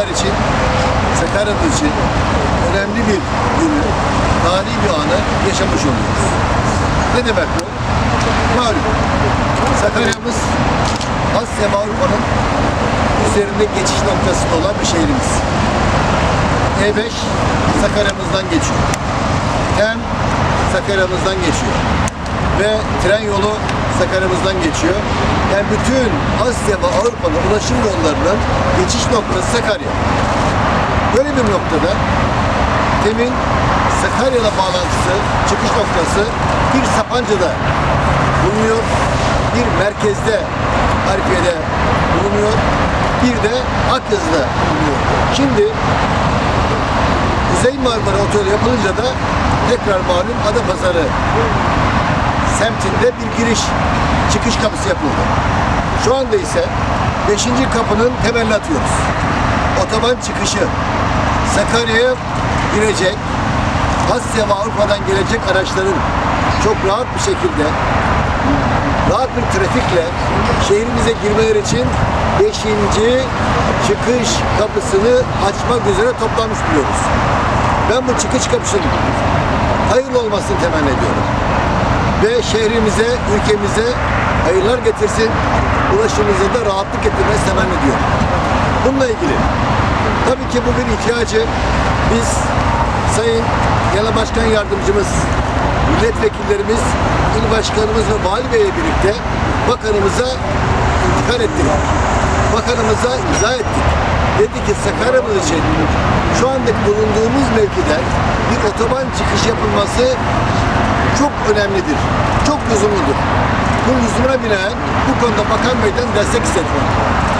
bizler için, Sakarya'mız için önemli bir günü, tarihi bir anı yaşamış oluyoruz. Ne demek bu? Malum, Sakarya'mız Asya ve Avrupa'nın üzerinde geçiş noktasında olan bir şehrimiz. E5 Sakarya'mızdan geçiyor. Tem Sakarya'mızdan geçiyor. Ve tren yolu Sakarya'mızdan geçiyor. Yani bütün Asya ve Avrupa'nın ulaşım yollarının geçiş noktası Sakarya. Böyle bir noktada Tem'in Sakarya'la bağlantısı, çıkış noktası bir Sapanca'da bulunuyor. Bir merkezde Harbiye'de bulunuyor. Bir de Akyazı'da bulunuyor. Şimdi Kuzey Marmara Otoyolu yapılınca da tekrar malum Adapazarı semtinde bir giriş çıkış kapısı yapıldı. Şu anda ise 5. kapının temelini atıyoruz. Otoban çıkışı Sakarya'ya girecek Asya ve Avrupa'dan gelecek araçların çok rahat bir şekilde rahat bir trafikle şehrimize girmeleri için 5. çıkış kapısını açmak üzere toplanmış buluyoruz. Ben bu çıkış kapısının hayırlı olmasını temenni ediyorum. Ve şehrimize, ülkemize hayırlar getirsin, ulaşımımıza da rahatlık getirmesi temenni ediyorum. Bununla ilgili tabii ki bu bir ihtiyacı. Biz Sayın Genel Başkan Yardımcımız, milletvekillerimiz, il başkanımız ve vali beyle birlikte bakanımıza intikal ettik. Bakanımıza izah ettik. Dedi ki Sakarya'mız için şu andaki bulunduğumuz mevkide bir otoban çıkış yapılması çok önemlidir. Çok lüzumludur. Bu lüzumuna binaen bu konuda Bakan Bey'den destek istedim.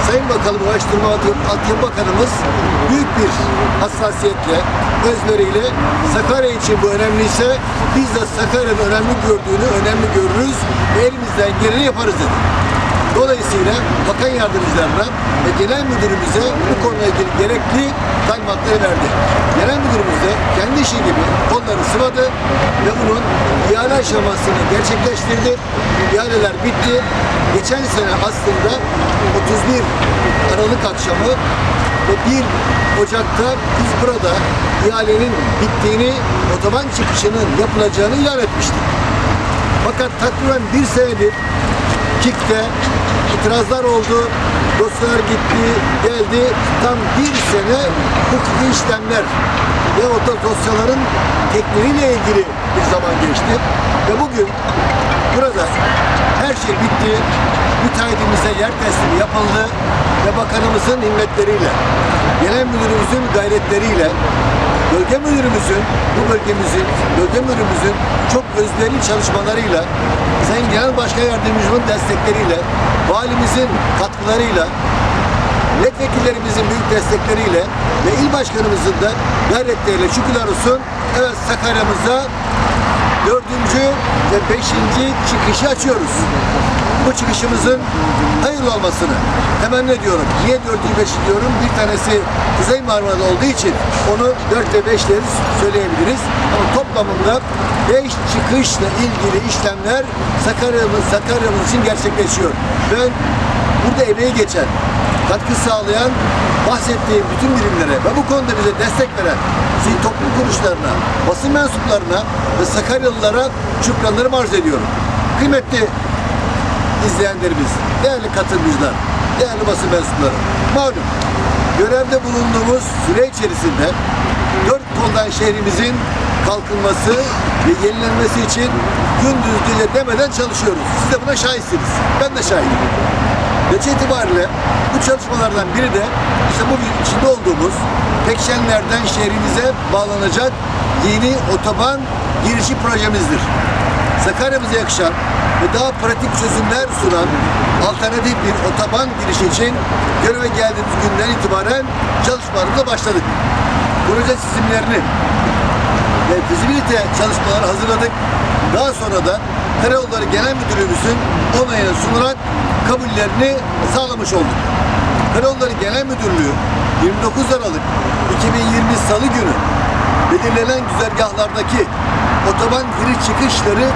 Sayın Bakanım Ulaştırma Altyapı Bakanımız büyük bir hassasiyetle, özveriyle Sakarya için bu önemliyse biz de Sakarya'nın önemli gördüğünü önemli görürüz ve elimizden geleni yaparız dedi. Dolayısıyla bakan yardımcılarına ve genel müdürümüze bu konuyla ilgili gerekli talimatları verdi. Genel müdürümüz de kendi işi gibi onları sıvadı ve bunun ihale aşamasını gerçekleştirdi. İhaleler bitti. Geçen sene aslında 31 Aralık akşamı ve 1 Ocak'ta biz burada ihalenin bittiğini, otoban çıkışının yapılacağını ilan etmiştik. Fakat takriben bir senedir KİK'te itirazlar oldu, dosyalar gitti, geldi. Tam bir sene hukuki işlemler ve o da dosyaların tekniğiyle ilgili bir zaman geçti. Ve bugün burada her şey bitti. Müteahhitimize yer teslimi yapıldı ve bakanımızın himmetleriyle, genel müdürümüzün gayretleriyle bölge müdürümüzün, bu bölgemizin, bölge müdürümüzün çok özverili çalışmalarıyla, Sayın Genel Başkan Yardımcımızın destekleriyle, valimizin katkılarıyla, milletvekillerimizin büyük destekleriyle ve il başkanımızın da gayretleriyle şükürler olsun, evet Sakarya'mıza dördüncü ve beşinci çıkışı açıyoruz. Bu çıkışımızın hayırlı olmasını temenni ediyorum. Niye dördüncü beşi diyorum? Bir tanesi Kuzey Marmara'da olduğu için onu dört ve beşleri söyleyebiliriz. Ama toplamında beş çıkışla ilgili işlemler Sakarya'mız, Sakarya'mız için gerçekleşiyor. Ben burada emeği geçen, katkı sağlayan bahsettiğim bütün birimlere ve bu konuda bize destek veren sivil toplum kuruluşlarına, basın mensuplarına ve Sakaryalılara şükranlarımı arz ediyorum. Kıymetli izleyenlerimiz, değerli katılımcılar, değerli basın mensupları. Malum görevde bulunduğumuz süre içerisinde dört koldan şehrimizin kalkınması ve yenilenmesi için gündüz gece demeden çalışıyoruz. Siz de buna şahitsiniz. Ben de şahidim. Netice itibariyle bu çalışmalardan biri de işte bugün içinde olduğumuz Pekşenler'den şehrimize bağlanacak yeni otoban girişi projemizdir. Sakarya'mıza yakışan ve daha pratik çözümler sunan alternatif bir otoban girişi için göreve geldiğimiz günden itibaren çalışmalarımıza başladık. Proje çizimlerini ve fizibilite çalışmaları hazırladık. Daha sonra da Karayolları Genel Müdürlüğümüzün onayına sunarak kabullerini sağlamış olduk. Karayolları Genel Müdürlüğü 29 Aralık 2020 Salı günü belirlenen güzergahlardaki otoban giriş çıkışları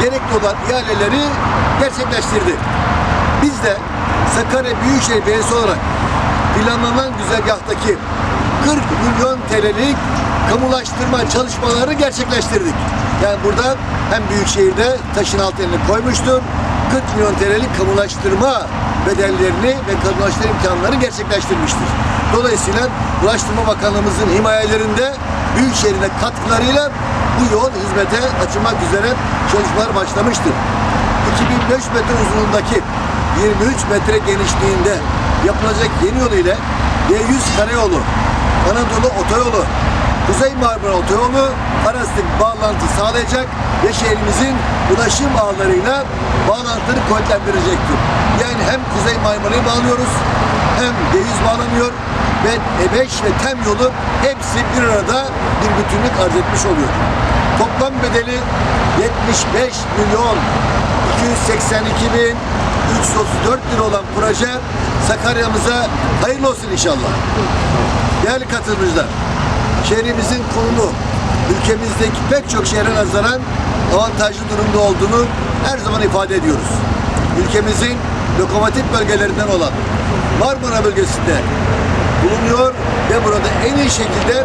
gerekli olan ihaleleri gerçekleştirdi. Biz de Sakarya Büyükşehir Belediyesi olarak planlanan güzergahtaki 40 milyon TL'lik kamulaştırma çalışmalarını gerçekleştirdik. Yani burada hem Büyükşehir'de taşın alt elini koymuştur. 40 milyon TL'lik kamulaştırma bedellerini ve kamulaştırma imkanlarını gerçekleştirmiştir. Dolayısıyla Ulaştırma Bakanlığımızın himayelerinde Büyükşehir'in katkılarıyla bu yol hizmete açılmak üzere çalışmalar başlamıştır. 2005 metre uzunluğundaki 23 metre genişliğinde yapılacak yeni yol ile D100 karayolu, Anadolu otoyolu, Kuzey Marmara otoyolu arasında bağlantı sağlayacak ve şehrimizin ulaşım ağlarıyla bağlantıları kuvvetlendirecektir. Yani hem Kuzey Marmara'yı bağlıyoruz hem D100 bağlanıyor ve E5 ve TEM yolu hepsi bir arada bir bütünlük arz etmiş oluyor. Toplam bedeli 75 milyon 282 bin 334 lira olan proje Sakarya'mıza hayırlı olsun inşallah. Değerli katılımcılar, şehrimizin konumu ülkemizdeki pek çok şehre nazaran avantajlı durumda olduğunu her zaman ifade ediyoruz. Ülkemizin lokomotif bölgelerinden olan Marmara bölgesinde bulunuyor ve burada en iyi şekilde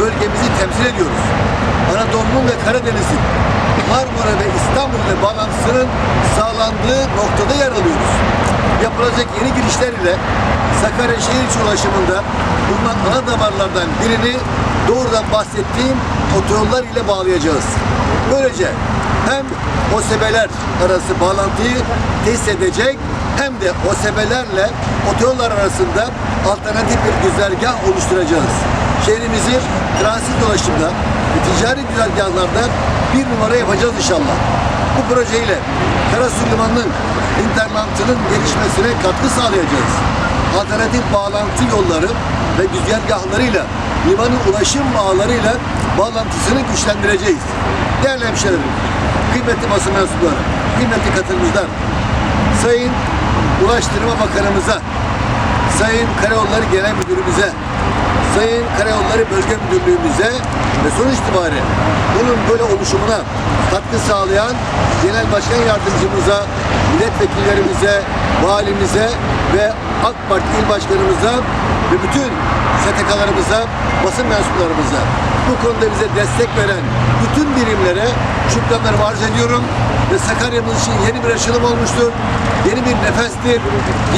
bölgemizi temsil ediyoruz. Anadolu'nun ve Karadeniz'in Marmara ve İstanbul ile bağlantısının sağlandığı noktada yer alıyoruz. Yapılacak yeni girişler ile Sakarya şehir içi ulaşımında bulunan ana damarlardan birini doğrudan bahsettiğim otoyollar ile bağlayacağız. Böylece hem OSB'ler arası bağlantıyı tesis edecek hem de OSB'lerle otoyollar arasında alternatif bir güzergah oluşturacağız. Şehrimizi transit dolaşımda ve ticari güzergahlarda bir numara yapacağız inşallah. Bu projeyle Karasu Limanı'nın intermantının gelişmesine katkı sağlayacağız. Alternatif bağlantı yolları ve güzergahlarıyla limanın ulaşım ağlarıyla bağlantısını güçlendireceğiz. Değerli hemşehrilerim, kıymetli basın mensupları, kıymetli katılımcılar, Sayın Ulaştırma Bakanımıza, Sayın Karayolları Genel Müdürümüze, Sayın Karayolları Bölge Müdürlüğümüze ve sonuç itibariyle bunun böyle oluşumuna katkı sağlayan Genel Başkan Yardımcımıza, milletvekillerimize, valimize ve AK Parti İl Başkanımıza ve bütün STK'larımıza, basın mensuplarımıza bu konuda bize destek veren bütün birimlere şükranlarımı arz ediyorum ve Sakarya'mız için yeni bir açılım olmuştur. Yeni bir nefestir,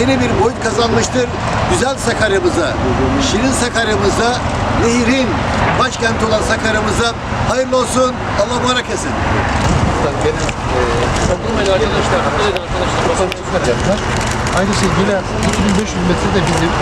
yeni bir boyut kazanmıştır. Güzel Sakarya'mıza, şirin Sakarya'mıza, nehirin başkenti olan Sakarya'mıza hayırlı olsun. Allah mübarek etsin. Dokunmayın arkadaşlar. Dikkat edin arkadaşlar. Basın yapacaklar. Aynı şekilde 2500 metre de bizim